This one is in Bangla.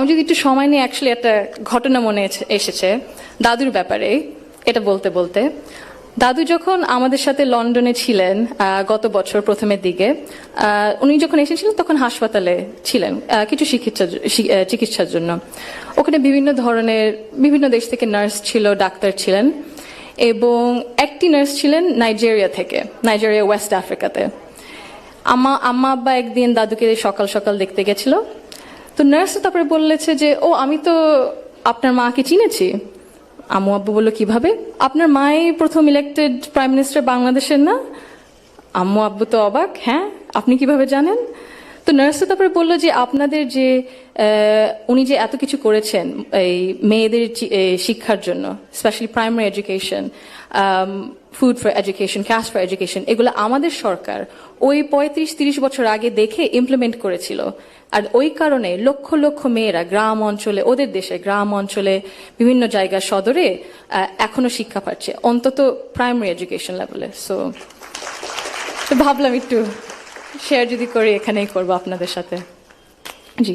আমি যদি একটু সময় নিয়ে অ্যাকচুয়ালি একটা ঘটনা মনে এসেছে, দাদুর ব্যাপারে, এটা বলতে বলতে। দাদু যখন আমাদের সাথে লন্ডনে ছিলেন গত বছর প্রথমের দিকে উনি যখন এসেছিলেন তখন হাসপাতালে ছিলেন কিছু চিকিৎসা চিকিৎসার জন্য। ওখানে বিভিন্ন ধরনের, বিভিন্ন দেশ থেকে নার্স ছিল, ডাক্তার ছিলেন, এবং একটি নার্স ছিলেন নাইজেরিয়া থেকে, নাইজেরিয়া ওয়েস্ট আফ্রিকাতে। আম্মা আম্মা আব্বা একদিন দাদুকে সকাল সকাল দেখতে গেছিল তো নার্স তারপরে বললেছে যে, ও, আমি তো আপনার মাকে চিনেছি। আম্মু আব্বু বলল, কীভাবে? আপনার মাই প্রথম ইলেক্টেড প্রাইম মিনিস্টার বাংলাদেশের না? আম্মু আব্বু তো অবাক হ্যাঁ আপনি কীভাবে জানেন? তো নার্স তো তারপরে বলল যে আপনাদের যে উনি যে এত কিছু করেছেন এই মেয়েদের শিক্ষার জন্য specially primary education food for education cash for education এগুলো আমাদের সরকার ওই পঁয়ত্রিশ, তিরিশ বছর আগে দেখে ইমপ্লিমেন্ট করেছিল। আর ওই কারণে লক্ষ লক্ষ মেয়েরা গ্রাম অঞ্চলে, ওদের দেশে গ্রাম অঞ্চলে, বিভিন্ন জায়গা সদরে এখনও শিক্ষা পাচ্ছে, অন্তত প্রাইমারি এডুকেশন লেভেলে সো ভাবলাম একটু শেয়ার যদি করি এখানেই করব আপনাদের সাথে। জি।